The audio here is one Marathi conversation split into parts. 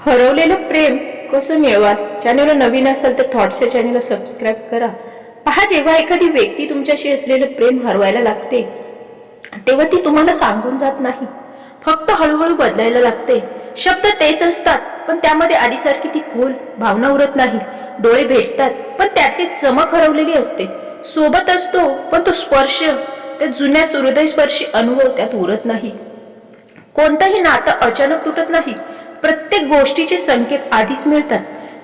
हरवलेलं प्रेम कसं मिळवाल? चॅनलला नवीन असाल तर थॉट्सच्या चॅनलला सबस्क्राईब करा. पहा जेव्हा एखादी व्यक्ती तुमच्याशी असलेलं प्रेम हरवायला लागते तेव्हा ती तुम्हाला सांगून जात नाही. फक्त हळूहळू बदलायला लागते. शब्द तेच असतात पण त्यामध्ये आधीसारखी ती खोल भावना उरत नाही. डोळे भेटतात पण त्यातली चमक हरवलेली असते. सोबत असतो पण तो स्पर्श त्या जुन्या हृदयस्पर्शी अनुभव त्यात उरत नाही. कोणतंही नातं अचानक तुटत नाही. प्रत्येक गोष्टीचे संकेत आधीच मिळतात.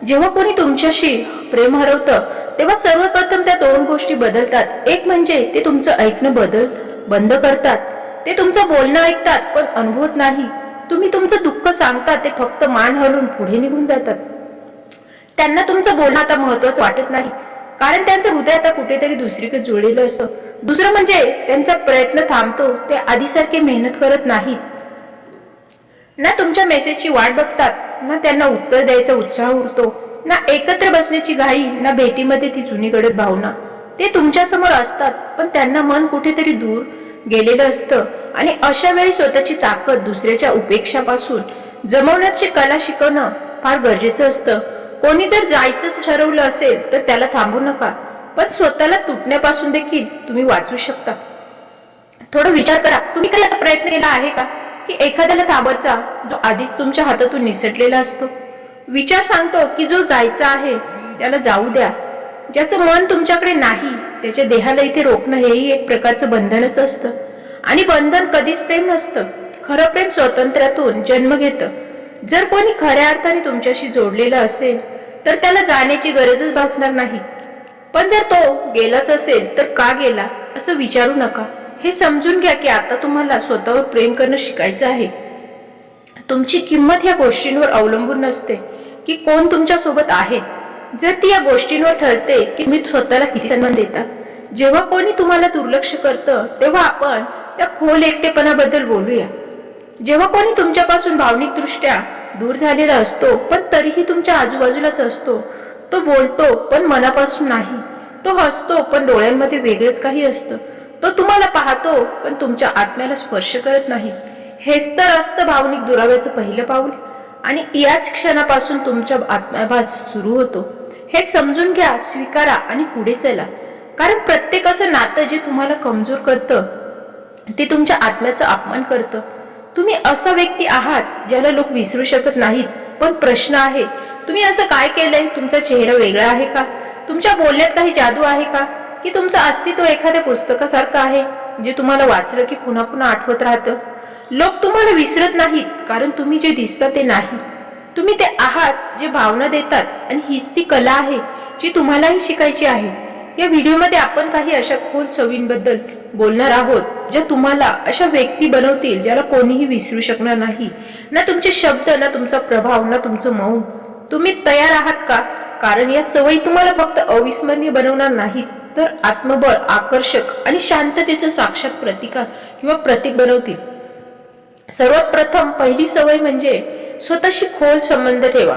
जेव्हा कोणी तुमच्याशी प्रेम हरवतं तेव्हा सर्वप्रथम त्या दोन गोष्टी बदलतात. एक म्हणजे ते तुमचं ऐकणं बदल बंद करतात. ते तुमचं बोलणं ऐकतात पण अनुभवत नाही. तुम्ही तुमचं दुःख सांगता ते फक्त मान हलून पुढे निघून जातात. त्यांना तुमचं बोलणं आता महत्वाचं वाटत नाही. कारण त्यांचं हृदय आता कुठेतरी दुसरीकडे जुळलेलं असतं. दुसरं म्हणजे त्यांचा प्रयत्न थांबतो ते आधीसारखे मेहनत करत नाहीत. ना तुमच्या मेसेजची वाट बघतात ना त्यांना उत्तर द्यायचा उत्साह उरतो ना एकत्र बसण्याची घाई ना भेटीमध्ये ती जुनी गडद भावना. ते तुमच्यासमोर असतात पण त्यांना मन कुठेतरी दूर गेलेलं असतं. आणि अशा वेळी स्वतःची ताकद दुसऱ्याच्या उपेक्षापासून जमवण्याची कला शिकवणं फार गरजेचं असतं. कोणी जर जायचंच ठरवलं असेल तर त्याला थांबू नका. पण स्वतःला तुटण्यापासून देखील तुम्ही वाचू शकता. थोडं विचार करा तुम्ही काही असा प्रयत्न केला आहे का? की एखाद्याला ताबडचा जो आधीच तुमच्या हातातून निसटलेला असतो. विचार सांगतो की जो जायचा आहे त्याला जाऊ द्या. ज्याचं मन तुमच्याकडे नाही त्याच्या देहाला इथे रोखणं हेही एक प्रकारचं बंधनच असतं. आणि बंधन कधीच प्रेम नसतं. खरं प्रेम स्वातंत्र्यातून जन्म घेतं. जर कोणी खऱ्या अर्थाने तुमच्याशी जोडलेलं असेल तर त्याला जाण्याची गरजच भासणार नाही. पण जर तो गेलाच असेल तर का गेला असं विचारू नका. हे समजून घ्या की आता तुम्हाला स्वतःवर प्रेम करणं शिकायचं आहे. तुमची किंमत ह्या गोष्टींवर अवलंबून नसते की कोण तुमच्यासोबत आहे. जर ती या गोष्टींवर ठरते की मी स्वतःला किती सन्मान देता जेव्हा कोणी तुम्हाला दुर्लक्ष करतं तेव्हा आपण त्या खोल एकटेपणाबद्दल बोलूया. जेव्हा कोणी तुमच्यापासून भावनिक दृष्ट्या दूर झालेला असतो पण तरीही तुमच्या आजूबाजूलाच असतो तो बोलतो पण मनापासून नाही. तो हसतो पण डोळ्यांमध्ये वेगळंच काही असतं. तो तुम्हाला पाहतो पण तुमच्या आत्म्याला स्पर्श करत नाही. हेच तर असतं भावनिक दुराव्याचं पहिलं पाऊल. आणि याच क्षणापासून तुमचा आत्माभास सुरू होतो. हे समजून घ्या स्वीकारा आणि पुढे चला. कारण प्रत्येक असं नातं जे तुम्हाला कमजोर करतं ते तुमच्या आत्म्याचा अपमान करतं. तुम्ही असा व्यक्ती आहात ज्याला लोक विसरू शकत नाहीत. पण प्रश्न आहे तुम्ही असं काय केलंय? तुमचा चेहरा वेगळा आहे का? तुमच्या बोलण्यात काही जादू आहे का? की तुमचं अस्तित्व एखाद्या पुस्तकासारखं आहे जे तुम्हाला वाचलं की पुन्हा पुन्हा आठवत राहतं? लोक तुम्हाला विसरत नाहीत कारण तुम्ही जे दिसतं ते नाही. तुम्ही ते आहात जे भावना देतात आणि हीच ती कला आहे जी तुम्हालाही शिकायची आहे. या व्हिडिओमध्ये आपण काही अशा खोल सवींबद्दल बोलणार आहोत ज्या तुम्हाला अशा व्यक्ती बनवतील ज्याला कोणीही विसरू शकणार नाही. ना तुमचे शब्द ना तुमचा प्रभाव ना तुमचं मौन. तुम्ही तयार आहात का? कारण या सवयी तुम्हाला फक्त अविस्मरणीय बनवणार नाहीत. तर आत्मबळ आकर्षक आणि शांततेचं साक्षात प्रतिकार किंवा प्रतीक बनवतील. सर्वात प्रथम पहिली सवय म्हणजे स्वतःशी खोल संबंध ठेवा.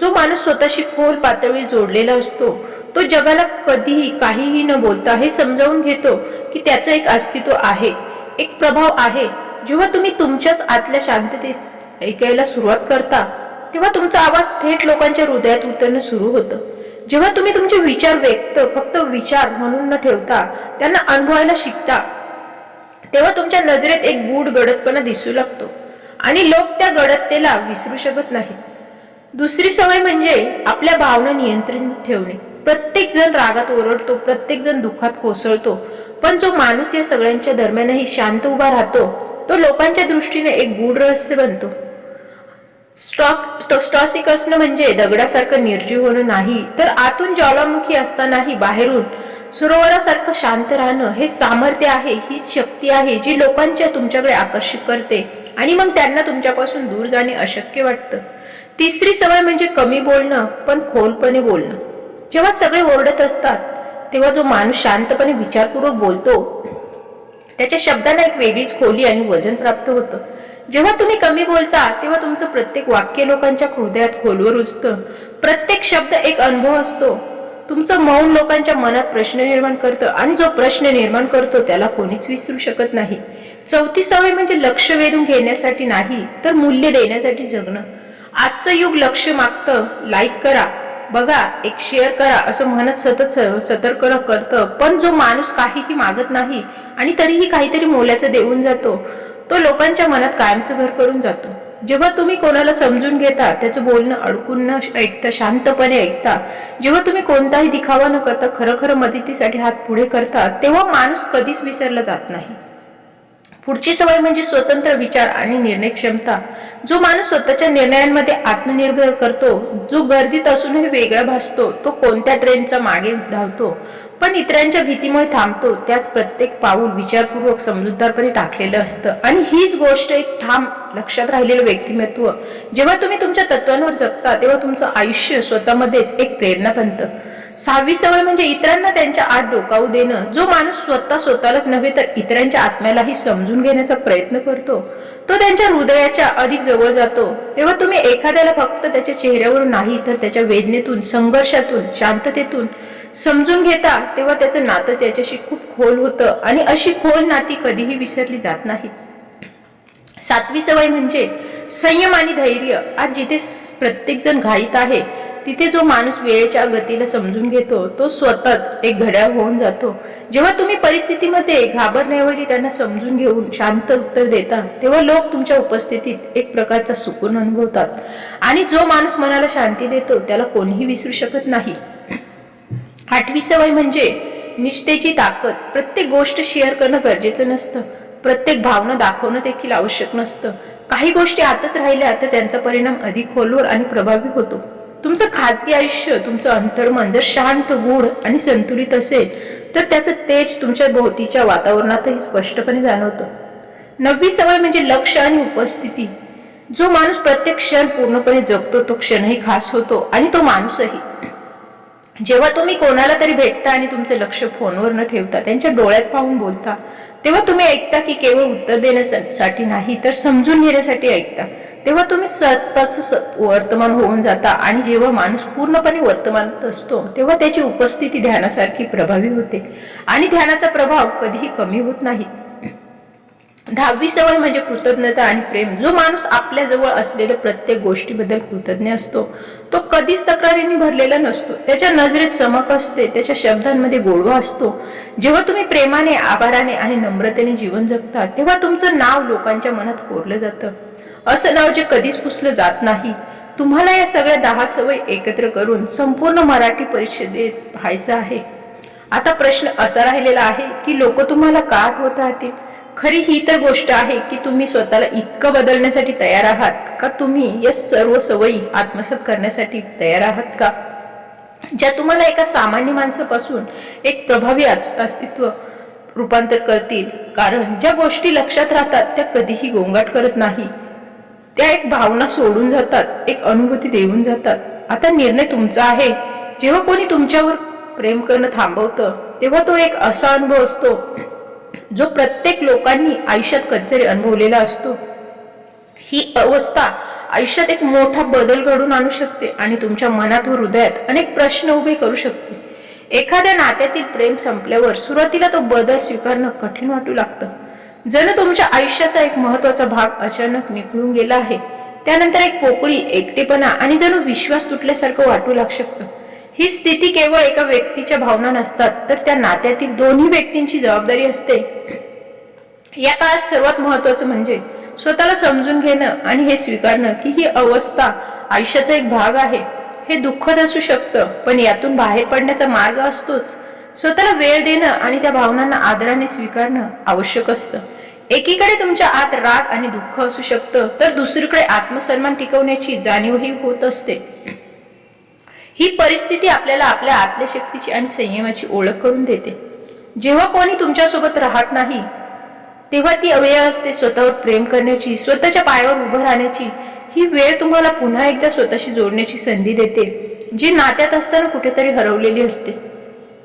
जो माणूस स्वतःशी खोल पातळी जोडलेला असतो तो जगाला कधीही काहीही न बोलता हे समजावून घेतो की त्याचं एक अस्तित्व आहे एक प्रभाव आहे. जेव्हा तुम्ही तुमच्याच आतल्या शांततेत ऐकायला सुरुवात करता तेव्हा तुमचा आवाज थेट लोकांच्या हृदयात उतरणं सुरू होतं. जेव्हा तुम्ही तुमचे विचार व्यक्त फक्त विचार म्हणून न ठेवता त्यांना अनुभवायला शिकता तेव्हा तुमच्या नजरेत एक गूढ गडदपणा दिसू लागतो आणि लोक त्या गडदतेला विसरू शकत नाहीत. दुसरी सवय म्हणजे आपल्या भावना नियंत्रित ठेवणे. प्रत्येक जण रागात ओरडतो प्रत्येक जण दुःखात कोसळतो पण जो माणूस या सगळ्यांच्या दरम्यानही शांत उभा राहतो तो लोकांच्या दृष्टीने एक गूढ रहस्य बनतो. स्टॉक स्टॉसिक असणं म्हणजे दगडासारखं निर्जीव होणं नाही तर आतून ज्वालामुखी असतानाही बाहेरून सरोवरासारखं शांत राहणं हे सामर्थ्य आहे हीच शक्ती आहे जी लोकांच्या तुमच्याकडे आकर्षित करते आणि मग त्यांना तुमच्यापासून दूर जाणे अशक्य वाटतं. तिसरी सवय म्हणजे कमी बोलणं पण खोलपणे बोलणं. जेव्हा सगळे ओरडत असतात तेव्हा जो माणूस शांतपणे विचारपूर्वक बोलतो त्याच्या शब्दांना एक वेगळीच खोली आणि वजन प्राप्त होतं. जेव्हा तुम्ही कमी बोलता तेव्हा तुमचं प्रत्येक वाक्य लोकांच्या हृदयात खोलवर रुजतं. प्रत्येक शब्द एक अनुभव असतो. तुमचं मौन लोकांच्या मनात प्रश्न निर्माण करतं आणि जो प्रश्न निर्माण करतो त्याला कोणीच विसरू शकत नाही. चौथी सवय म्हणजे लक्ष वेधून घेण्यासाठी नाही तर मूल्य देण्यासाठी जगणं. आजचं युग लक्ष मागतं लाईक करा. बघा एक शेअर करा असं म्हणत सतत सतर्क करतं. पण जो माणूस काहीही मागत नाही आणि तरीही काहीतरी मोलाचं देऊन जातो तो लोकांच्या मनात कायमचं घर करून जातो. जेव्हा तुम्ही कोणाला समजून घेता त्याचं बोलणं अडकून न ऐकता शांतपणे ऐकता जेव्हा तुम्ही कोणताही दिखावा न करता खरं खरं मदतीसाठी हात पुढे करता तेव्हा माणूस कधीच विसरला जात नाही. पुढची सवय म्हणजे स्वतंत्र विचार आणि निर्णय क्षमता. जो माणूस स्वतःच्या निर्णयांमध्ये आत्मनिर्भर करतो जो गर्दीत असूनही वेगळा भासतो तो कोणत्या ट्रेनचा मागे धावतो पण इतरांच्या भीतीमुळे थांबतो त्याच प्रत्येक पाऊल विचारपूर्वक समजूतदारपणे टाकलेलं असतं. आणि हीच गोष्ट एक ठाम लक्षात राहिलेलं व्यक्तिमत्व. जेव्हा तुम्ही तुमच्या तत्वांवर जगता तेव्हा तुमचं आयुष्य स्वतःमध्येच एक प्रेरणा बनतं सहावी सवय म्हणजे इतरांना त्यांच्या आत डोकावू देणं. जो माणूस स्वतः स्वतःलाच नव्हे तर इतरांच्या आत्म्यालाही समजून घेण्याचा प्रयत्न करतो. तो त्यांच्या हृदयाच्या अधिक जवळ जातो. तेव्हा तुम्ही एखाद्याला फक्त त्याच्या चेहऱ्यावरून नाही तर त्याच्या वेदनेतून संघर्षातून शांततेतून समजून घेता तेव्हा त्याचं नातं त्याच्याशी खूप खोल होतं आणि अशी खोल नाती कधीही विसरली जात नाहीत. सातवी सवय म्हणजे संयम आणि धैर्य. आज जिथे प्रत्येक जण घाईत आहे तिथे जो माणूस वेळेच्या गतीला समजून घेतो तो स्वतःच एक घड्याळ होऊन जातो. जेव्हा तुम्ही परिस्थितीमध्ये घाबरण्याऐवजी त्यांना समजून घेऊन शांत उत्तर देता तेव्हा लोक तुमच्या उपस्थितीत एक प्रकारचा सुकून अनुभवतात. आणि जो माणूस मनाला शांती देतो त्याला कोणीही विसरू शकत नाही. आठवी सवय म्हणजे निष्ठेची ताकद. प्रत्येक गोष्ट शेअर करणं गरजेचं नसतं. प्रत्येक भावना दाखवणं देखील आवश्यक नसतं. काही गोष्टी आतच राहिल्या तर त्यांचा परिणाम अधिक खोलवर आणि प्रभावी होतो. तुमचं खाजगी आयुष्य तुमचं अंतर्मन जर शांत गूढ आणि संतुलित असेल तर त्याचं तेज तुमच्या भोवतीच्या वातावरणातही स्पष्टपणे जाणवतं. नववी सवय म्हणजे लक्ष आणि उपस्थिती. जो माणूस प्रत्येक क्षण पूर्णपणे जगतो तो क्षणही खास होतो आणि तो माणूसही. जेव्हा तुम्ही कोणाला तरी भेटता आणि तुमचे लक्ष फोनवर न ठेवता त्यांच्या डोळ्यात पाहून बोलता तेव्हा तुम्ही ऐकता की केवळ उत्तर देण्यासाठी नाही तर समजून घेण्यासाठी ऐकता. तेव्हा तुम्ही स्वतःच वर्तमान होऊन जाता आणि जेव्हा माणूस पूर्णपणे वर्तमानात असतो तेव्हा त्याची उपस्थिती ध्यानासारखी प्रभावी होते. आणि ध्यानाचा प्रभाव कधीही कमी होत नाही. दहावी सवय म्हणजे कृतज्ञता आणि प्रेम. जो माणूस आपल्या जवळ असलेल्या प्रत्येक गोष्टीबद्दल कृतज्ञ असतो तो कधीच तक्रारीने भरलेला नसतो. त्याच्या नजरेत चमक असते त्याच्या शब्दांमध्ये गोडवा असतो. जेव्हा तुम्ही प्रेमाने आभाराने आणि नम्रतेने जीवन जगता तेव्हा तुमचं नाव लोकांच्या मनात कोरलं जातं. असं नाव जे कधीच पुसलं जात नाही. तुम्हाला या सगळ्या दहा सवय एकत्र करून संपूर्ण मराठी परिषदेत पाहायचं आहे. आता प्रश्न असा राहिलेला आहे की लोक तुम्हाला का आठवत राहतील? खरी ही तर गोष्ट आहे की तुम्ही स्वतःला इतकं बदलण्यासाठी तयार आहात का तुम्ही या सर्व सवयी आत्मसात करण्यासाठी तयार आहात का? ज्या तुम्हाला एका सामान्य माणसापासून एक प्रभावी अस्तित्व रूपांतर करतील. कारण ज्या गोष्टी लक्षात राहतात त्या कधीही गोंगाट करत नाही. त्या एक भावना सोडून जातात एक अनुभूती देऊन जातात. आता निर्णय तुमचा आहे. जेव्हा कोणी तुमच्यावर प्रेम करणं थांबवतं तेव्हा तो एक असा अनुभव असतो जो प्रत्येक लोकांनी आयुष्यात कधीतरी अनुभवलेला असतो. ही अवस्था आयुष्यात एक मोठा बदल घडून आणू शकते आणि तुमच्या मनात व हृदयात अनेक प्रश्न उभे करू शकते. एखाद्या नात्यातील प्रेम संपल्यावर सुरुवातीला तो बदल स्वीकारणं कठीण वाटू लागतं. जणू तुमच्या आयुष्याचा एक महत्त्वाचा भाग अचानक निघून गेला आहे त्यानंतर एक पोकळी एकटेपणा आणि जणू विश्वास तुटल्यासारखं वाटू लाग शकतं. ही स्थिती केवळ एका व्यक्तीच्या भावना नसतात तर त्या नात्यातील दोन्ही व्यक्तींची जबाबदारी असते. या काळात सर्वात महत्वाचं म्हणजे स्वतःला समजून घेणं आणि हे स्वीकारणं की ही अवस्था आयुष्याचा एक भाग आहे. हे दुःखद असू शकतं पण यातून बाहेर पडण्याचा मार्ग असतोच. स्वतःला वेळ देणं आणि त्या भावनांना आदराने स्वीकारणं आवश्यक असतं. एकीकडे तुमच्या आत राग आणि दुःख असू शकतं तर दुसरीकडे आत्मसन्मान टिकवण्याची जाणीवही होत असते. ही परिस्थिती आपल्याला आपल्या आतल्या शक्तीची आणि संयमाची ओळख करून देते. जेव्हा कोणी तुमच्यासोबत राहत नाही तेव्हा ती अवयव असते स्वतःवर प्रेम करण्याची स्वतःच्या पायावर उभं राहण्याची. ही वेळ तुम्हाला पुन्हा एकदा स्वतःशी जोडण्याची संधी देते जी नात्यात असताना कुठेतरी हरवलेली असते.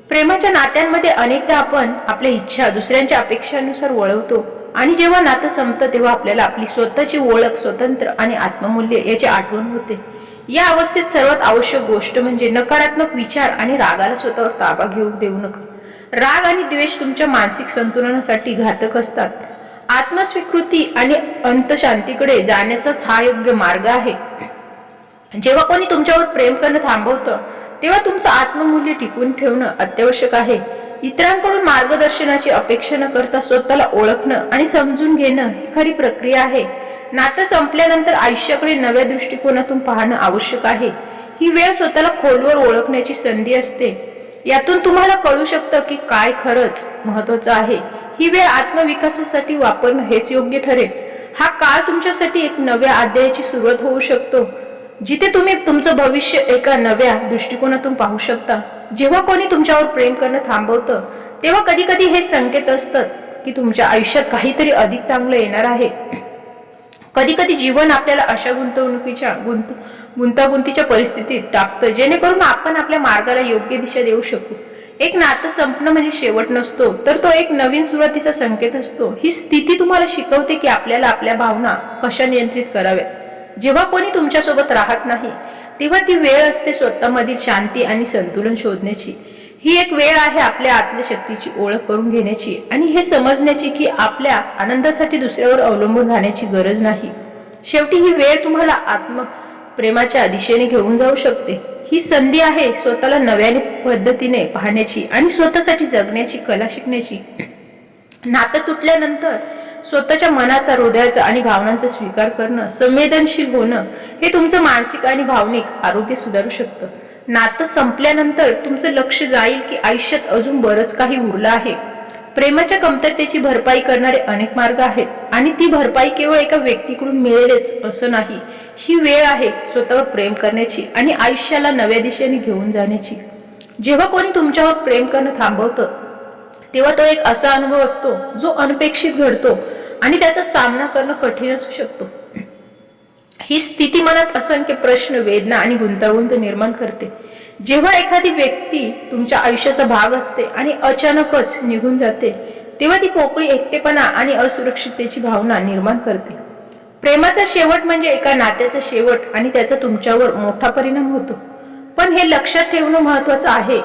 प्रेमाच्या नात्यांमध्ये अनेकदा आपण आपल्या इच्छा दुसऱ्यांच्या अपेक्षानुसार वळवतो. आणि जेव्हा नातं संपतं तेव्हा आपल्याला आपली स्वतःची ओळख स्वतंत्र आणि आत्ममूल्य याची आठवण होते. या अवस्थेत सर्वात आवश्यक गोष्ट म्हणजे नकारात्मक विचार आणि रागाला स्वतःवर ताबा घेऊ देऊ नका. राग आणि द्वेष तुमच्या मानसिक संतुलनासाठी घातक असतात. आत्मस्वीकृती आणि अंतशांतीकडे जाण्याचाच हा योग्य मार्ग आहे. जेव्हा कोणी तुमच्यावर प्रेम करणं थांबवतं तेव्हा तुमचं आत्ममूल्य टिकवून ठेवणं अत्यावश्यक आहे. इतरांकडून मार्गदर्शनाची अपेक्षा न करता स्वतःला ओळखणं आणि समजून घेणं ही खरी प्रक्रिया आहे. नातं संपल्यानंतर आयुष्याकडे नव्या दृष्टिकोनातून पाहणं आवश्यक आहे. ही वेळ स्वतःला खोलवर ओळखण्याची संधी असते. यातून तुम्हाला कळू शकतं की काय खरंच महत्वाचं आहे. ही वेळ आत्मविकासासाठी वापरणं हेच योग्य ठरेल. हा काळ तुमच्यासाठी एक नव्या अध्यायाची सुरुवात होऊ शकतो. जिथे तुम्ही तुमचं भविष्य एका नव्या दृष्टिकोनातून पाहू शकता जेव्हा कोणी तुमच्यावर प्रेम करणं थांबवतं तेव्हा कधी कधी हे संकेत असतात की तुमच्या आयुष्यात काहीतरी अधिक चांगलं येणार आहे. कधी कधी जीवन आपल्याला अशा गुंतवणुकीच्या गुंत गुंतागुंतीच्या परिस्थितीत टाकतं जेणेकरून आपण आपल्या मार्गाला योग्य दिशा देऊ शकू. एक नातं संपणं म्हणजे शेवट नसतो तर तो एक नवीन सुरुवातीचा संकेत असतो. ही स्थिती तुम्हाला शिकवते की आपल्याला आपल्या भावना कशा नियंत्रित कराव्यात. जेव्हा कोणी तुमच्यासोबत राहत नाही तेव्हा ती वेळ असते स्वतःमधील शांती आणि संतुलन शोधण्याची. ही एक वेळ आहे आपल्या आतल्या शक्तीची ओळख करून घेण्याची आणि हे समजण्याची की आपल्या आनंदासाठी दुसऱ्यावर अवलंबून राहण्याची गरज नाही. शेवटी ही वेळ तुम्हाला आत्मप्रेमाच्या दिशेने घेऊन जाऊ शकते. ही संधी आहे स्वतःला नव्याने पद्धतीने पाहण्याची आणि स्वतःसाठी जगण्याची कला शिकण्याची. नातं तुटल्यानंतर स्वतःच्या मनाचा हृदयाचा आणि भावनांचा स्वीकार करणं संवेदनशील होणं हे तुमचं मानसिक आणि भावनिक आरोग्य सुधारू शकतं. नातं संपल्यानंतर तुमचं लक्ष जाईल की आयुष्यात अजून बरंच काही उरलं आहे. प्रेमाच्या कमतरतेची भरपाई करणारे अनेक मार्ग आहेत आणि ती भरपाई केवळ एका व्यक्तीकडून मिळेलच असं नाही. ही वेळ आहे स्वतःवर प्रेम करण्याची आणि आयुष्याला नव्या दिशेने घेऊन जाण्याची. जेव्हा कोणी तुमच्यावर प्रेम करणं थांबवतं तेव्हा तो एक असा अनुभव असतो जो अनपेक्षित घडतो आणि त्याचा सामना करणं कठीण असू शकतो. ही स्थिती मनात असंख्य प्रश्न वेदना आणि गुंतागुंत निर्माण करते. जेव्हा एखादी व्यक्ती तुमच्या आयुष्याचा भाग असते आणि अचानकच निघून जाते तेव्हा ती पोकळी एकटेपणा आणि असुरक्षिततेची भावना निर्माण करते. प्रेमाचा शेवट म्हणजे एका नात्याचा शेवट आणि त्याचा तुमच्यावर मोठा परिणाम होतो. पण हे लक्षात ठेवणं महत्वाचं आहे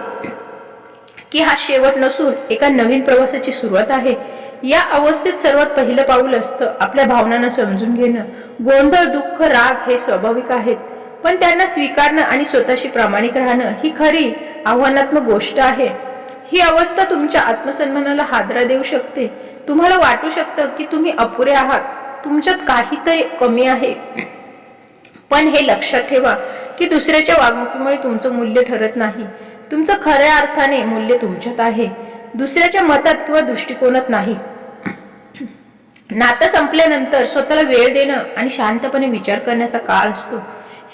की हा शेवट नसून एका नवीन प्रवासाची सुरुवात आहे. या अवस्थेत सर्वात पहिलं पाऊल असतं आपल्या भावनांना समजून घेणं. गोंधळ दुःख राग हे स्वाभाविक आहेत. पण त्यांना स्वीकारणं आणि स्वतःशी प्रामाणिक राहणं ही खरी आव्हानात्मक गोष्ट आहे. ही अवस्था तुमच्या आत्मसन्मानाला हादरा देऊ शकते. तुम्हाला वाटू शकतं की तुम्ही अपुरे आहात. तुमच्यात काहीतरी कमी आहे. पण हे लक्षात ठेवा की दुसऱ्याच्या वागणुकीमुळे तुमचं मूल्य ठरत नाही. तुमचं खऱ्या अर्थाने मूल्य तुमच्यात आहे. दुसऱ्याच्या मतात किंवा दृष्टिकोनात नाही. नातं संपल्यानंतर स्वतःला वेळ देणं आणि शांतपणे विचार करण्याचा काळ असतो.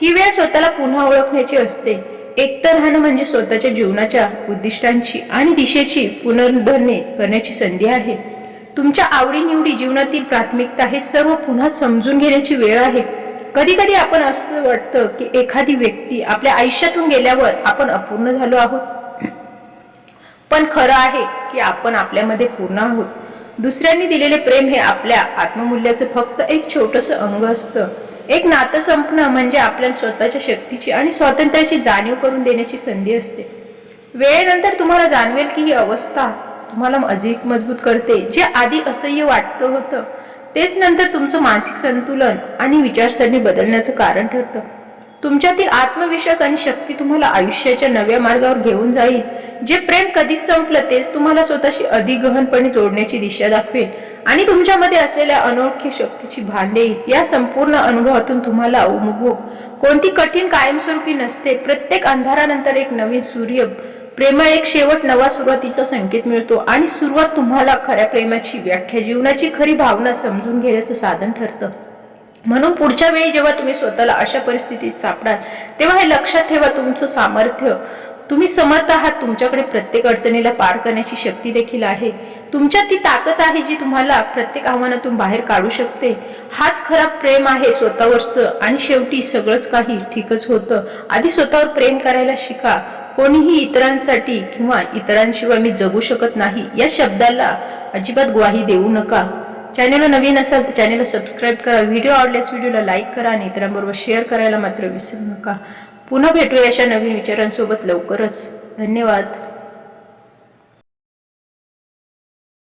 ही वेळ स्वतःला पुन्हा ओळखण्याची असते. एकटं राहणं म्हणजे स्वतःच्या जीवनाच्या उद्दिष्टांची आणि दिशेची पुनर्धरणे करण्याची संधी आहे. तुमच्या आवडीनिवडी जीवनातील प्राथमिकता हे सर्व पुन्हा समजून घेण्याची वेळ आहे. कधी कधी आपण असं वाटतं की एखादी व्यक्ती आपल्या आयुष्यातून गेल्यावर आपण अपूर्ण झालो आहोत. पण खरं आहे की आपण आपल्यामध्ये पूर्ण आहोत. दुसऱ्यांनी दिलेले प्रेम हे आपल्या आत्ममूल्याचं फक्त एक छोटस अंग असतं. एक नातं संपणं म्हणजे आपल्या स्वतःच्या शक्तीची आणि स्वातंत्र्याची जाणीव करून देण्याची संधी असते. वेळेनंतर तुम्हाला जाणवेल की ही अवस्था तुम्हाला अधिक मजबूत करते जे आधी असह्य वाटतं होतं. तेच नंतर तुमचं मानसिक संतुलन आणि विचारसरणी बदलण्याचं कारण ठरतं. तुमच्यातील आत्मविश्वास आणि शक्ती तुम्हाला आयुष्याच्या नव्या मार्गावर घेऊन जाईल. जे प्रेम कधीच संपलं तेच तुम्हाला स्वतःशी अधिक गहनपणे जोडण्याची दिशा दाखवेल आणि तुमच्यामध्ये असलेल्या अनोळखी शक्तीची भान देईल. या संपूर्ण अनुभवातून तुम्हाला उमगो कोणती कठीण कायमस्वरूपी नसते. प्रत्येक अंधारानंतर एक नवीन सूर्य प्रेमळ एक शेवट नवा सुरुवातीचा संकेत मिळतो आणि सुरुवात तुम्हाला खऱ्या प्रेमाची व्याख्या जीवनाची खरी भावना समजून घेण्याचं साधन ठरतं. म्हणून पुढच्या वेळी जेव्हा तुम्ही स्वतःला अशा परिस्थितीत सापडाल तेव्हा हे लक्षात ठेवा तुमचं सामर्थ्य. तुम्ही समर्थ आहात तुमच्याकडे प्रत्येक अडचणीला पार करण्याची शक्ती देखील आहे. तुमच्यात ती ताकद आहे जी तुम्हाला प्रत्येक आव्हानातून बाहेर काढू शकते. हाच खरा प्रेम आहे स्वतःवरचं आणि शेवटी सगळंच काही ठीकच होतं. आधी स्वतःवर प्रेम करायला शिका. कोणीही इतरांसाठी किंवा इतरांशिवाय मी जगू शकत नाही या शब्दाला अजिबात ग्वाही देऊ नका. चॅनेलला नवीन असाल तर चॅनेलला सबस्क्राईब करा. व्हिडिओ आवडल्यास व्हिडिओला लाईक करा आणि इतरांबरोबर शेअर करायला मात्र विसरू नका. पुन्हा भेटूया अशा नवीन विचारांसोबत लवकरच. धन्यवाद.